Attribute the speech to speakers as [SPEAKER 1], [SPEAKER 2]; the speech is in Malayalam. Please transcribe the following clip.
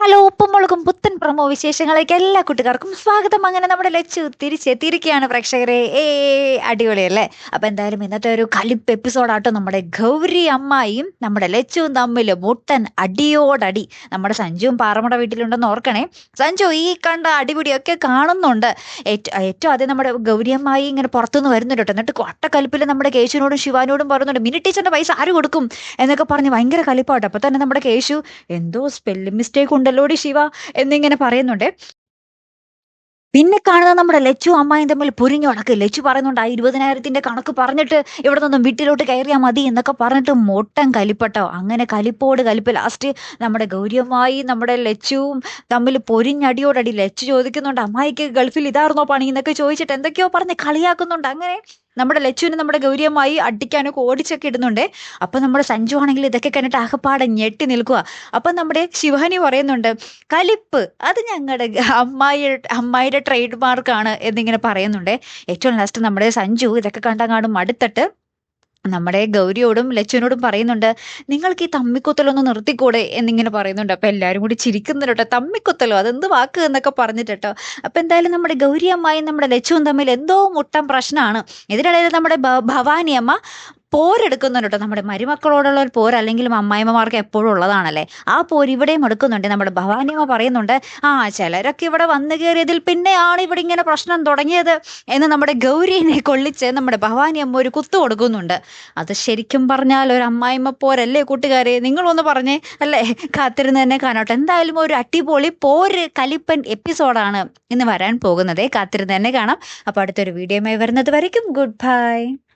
[SPEAKER 1] ഹലോ ഉപ്പും മുളകും പുത്തൻ പ്രമോ വിശേഷങ്ങളിലേക്ക് എല്ലാ കുട്ടികാർക്കും സ്വാഗതം. അങ്ങനെ നമ്മുടെ ലച്ചു തിരിച്ചെത്തിയിരിക്കുകയാണ് പ്രേക്ഷകരെ. ഏ അടിപൊളിയല്ലേ? അപ്പൊ എന്തായാലും ഇന്നത്തെ ഒരു കലിപ്പ് എപ്പിസോഡാട്ടോ നമ്മുടെ ഗൗരി അമ്മായിയും നമ്മുടെ ലച്ചുവും തമ്മിൽ മുട്ടൻ അടിയോടടി. നമ്മുടെ സഞ്ജുവും പാറമട വീട്ടിലുണ്ടെന്ന് ഓർക്കണേ. സഞ്ജു ഈ കണ്ട അടിപിടിയൊക്കെ കാണുന്നുണ്ട്. ഏറ്റവും ആദ്യം നമ്മുടെ ഗൗരി അമ്മായി ഇങ്ങനെ പുറത്തുനിന്ന് വരുന്നുണ്ട് കേട്ടോ. എന്നിട്ട് കൊട്ടക്കലിപ്പിൽ നമ്മുടെ കേശുവിനോടും ശിവാനോടും പറയുന്നുണ്ട് മിനി ടീച്ചറിന്റെ പൈസ ആര് കൊടുക്കും? എന്നൊക്കെ പറഞ്ഞ് ഭയങ്കര കലിപ്പാട്ടോ അപ്പൊ തന്നെ നമ്മുടെ കേശു എന്തോ സ്പെല്ലിംഗ് മിസ്റ്റേക്ക് ഉണ്ടല്ലോടി ശിവ? എന്നിങ്ങനെ പറയുന്നുണ്ട്. പിന്നെ കാണുന്ന നമ്മുടെ ലച്ചു അമ്മായും തമ്മിൽ പുരിഞ്ഞു കണക്ക്. ലച്ചു പറയുന്നുണ്ട് ആ ഇരുപതിനായിരത്തിന്റെ കണക്ക് പറഞ്ഞിട്ട് ഇവിടെ നിന്നും വീട്ടിലോട്ട് കയറിയാൽ മതി എന്നൊക്കെ പറഞ്ഞിട്ട് മൊട്ടം കലിപ്പട്ടോ. അങ്ങനെ കലിപ്പോട് കലിപ്പ് ലാസ്റ്റ് നമ്മുടെ ഗൗരിയമ്മായി നമ്മുടെ ലച്ചുവും തമ്മിൽ പൊരിഞ്ഞടിയോടടി ലച്ചു ചോദിക്കുന്നുണ്ട് അമ്മായിക്ക് ഗൾഫിൽ ഇതായിരുന്നോ പണി? എന്നൊക്കെ ചോദിച്ചിട്ട് എന്തൊക്കെയോ പറഞ്ഞ് കളിയാക്കുന്നുണ്ട്. അങ്ങനെ നമ്മുടെ ലച്ചുവിനെ നമ്മുടെ ഗൗരിയമായി അടിക്കാനൊക്കെ ഓടിച്ചൊക്കെ ഇടുന്നുണ്ട്. അപ്പൊ നമ്മുടെ സഞ്ജു ആണെങ്കിൽ ഇതൊക്കെ കണ്ടിട്ട് ആകപ്പാടെ ഞെട്ടി നിൽക്കുക. അപ്പൊ നമ്മുടെ ശിവഹനി പറയുന്നുണ്ട് കലിപ്പ് അത് ഞങ്ങളുടെ അമ്മായി അമ്മായിയുടെ ട്രേഡ് മാർക്കാണ് എന്നിങ്ങനെ പറയുന്നുണ്ട്. ഏറ്റവും ലാസ്റ്റ് നമ്മുടെ സഞ്ജു ഇതൊക്കെ കണ്ടങ്ങാണ്ട് മടുത്തിട്ട് നമ്മുടെ ഗൗരിയോടും ലച്ചുവിനോടും പറയുന്നുണ്ട് നിങ്ങൾക്ക് ഈ തമ്മിക്കുത്തലൊന്ന് നിർത്തിക്കൂടെ? എന്നിങ്ങനെ പറയുന്നുണ്ട്. അപ്പൊ എല്ലാവരും കൂടി ചിരിക്കുന്നുണ്ട്. തമ്മിക്കുത്തലോ? അതെന്ത് വാക്ക് എന്നൊക്കെ പറഞ്ഞിട്ടോ അപ്പം എന്തായാലും നമ്മുടെ ഗൗരിയമ്മയും നമ്മുടെ ലച്ചുവും തമ്മിൽ എന്തോ മുട്ടം പ്രശ്നമാണ്. ഇതിനിടയിൽ നമ്മുടെ ഭവാനിയമ്മ പോരെടുക്കുന്നുണ്ട് കേട്ടോ. നമ്മുടെ മരുമക്കളോടുള്ള ഒരു പോര് അല്ലെങ്കിലും അമ്മായിമ്മമാർക്ക് എപ്പോഴും ഉള്ളതാണല്ലേ? ആ പോര് ഇവിടെയും എടുക്കുന്നുണ്ട്. നമ്മുടെ ഭവാനിയമ്മ പറയുന്നുണ്ട് ആ ചിലരൊക്കെ ഇവിടെ വന്നു കയറിയതിൽ പിന്നെയാണ് ഇവിടെ ഇങ്ങനെ പ്രശ്നം തുടങ്ങിയത് എന്ന് നമ്മുടെ ഗൗരീനെ കൊള്ളിച്ച് നമ്മുടെ ഭവാനിയമ്മ ഒരു കുത്തു കൊടുക്കുന്നുണ്ട്. അത് ശരിക്കും പറഞ്ഞാൽ ഒരു അമ്മായിമ്മ പോരല്ലേ കൂട്ടുകാരെ? നിങ്ങളൊന്ന് പറഞ്ഞേ അല്ലേ? കാത്തിരുന്ന് തന്നെ കാണട്ടെ. എന്തായാലും ഒരു അടിപൊളി പോര് കലിപ്പൻ എപ്പിസോഡാണ് ഇന്ന് വരാൻ പോകുന്നത്. കാത്തിരുന്ന് തന്നെ കാണാം. അപ്പോൾ അടുത്തൊരു വീഡിയോയുമായി വരുന്നത് വരയ്ക്കും. Good bye.